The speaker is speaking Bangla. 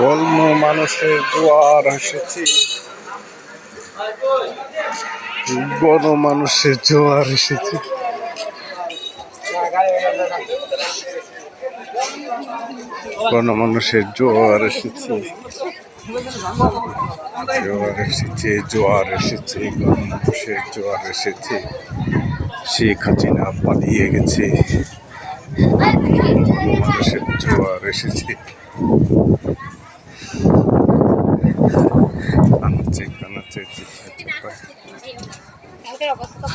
গল্ম মানুষের জোয়ার এসেছে। বড় মানুষের জোয়ার এসেছে। গণমানুষের জোয়ার এসেছে। জোয়ার এসেছে জোয়ার এসেছে মানুষের জোয়ার এসেছে। শেখ হাসিনা পালিয়ে গেছে। গণমানুষের জোয়ার এসেছে। কানাচ্ছে কানাচ্ছে অবস্থা।